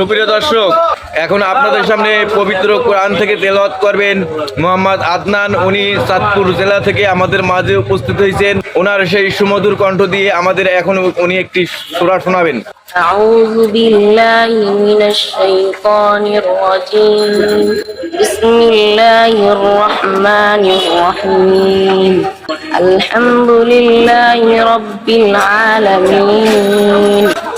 সুপ্রিয় দর্শক এখন আপনাদের সামনে পবিত্র কোরআন থেকে তেলাওয়াত করবেন মোহাম্মদ আদনান উনি চাঁদপুর জেলা থেকে আমাদের মাঝে উপস্থিত হয়েছেন ওনার সেই সুমধুর কণ্ঠ দিয়ে আমাদের এখন উনি একটি সুরা শোনাবেন أعوذ بالله من الشيطان الرجيم بسم الله الرحمن الرحيم الحمد لله رب العالمين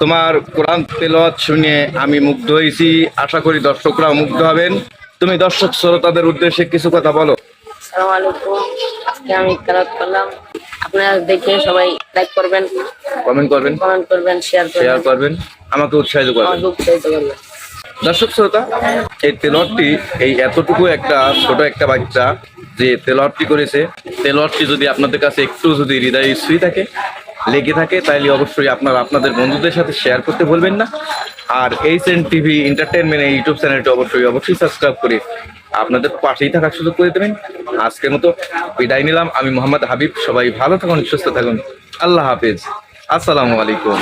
তোমার কোরআন তেলাওয়াত শুনে আমি মুগ্ধ হয়েছি। আশা করি দর্শকরা মুগ্ধ হবেন। তুমি দর্শক শ্রোতাদের উদ্দেশ্যে কিছু কথা বলো। আসসালামু আলাইকুম। আজকে আমি করলাম। আপনারা দেখে সবাই লাইক করবেন কমেন্ট করবেন। কমেন্ট করবেন শেয়ার শেয়ার করবেন করবেন। আমাকে উৎসাহিত করবেন। আমাকে উৎসাহিত করবেন। দর্শক শ্রোতা এই তেলরটি এই এতটুকু একটা ছোট একটা বাচ্চা যে তেলরটি করেছে তেলরটি যদি আপনাদের কাছে একটু যদি হৃদয় ছুঁই থাকে লেগে থাকে, তাইলে অবশ্যই আপনারা আপনাদের বন্ধুদের সাথে শেয়ার করতে ভুলবেন না। আর এইচ এন টিভি এন্টারটেনমেন্ট এই ইউটিউব চ্যানেলটি অবশ্যই অবশ্যই সাবস্ক্রাইব করে আপনাদের পাশেই থাকার সুযোগ করে দেবেন। আজকের মতো বিদায় নিলাম। আমি মোহাম্মদ হাবিব, সবাই ভালো থাকুন, সুস্থ থাকুন। আল্লাহ হাফিজ। আসসালামু আলাইকুম।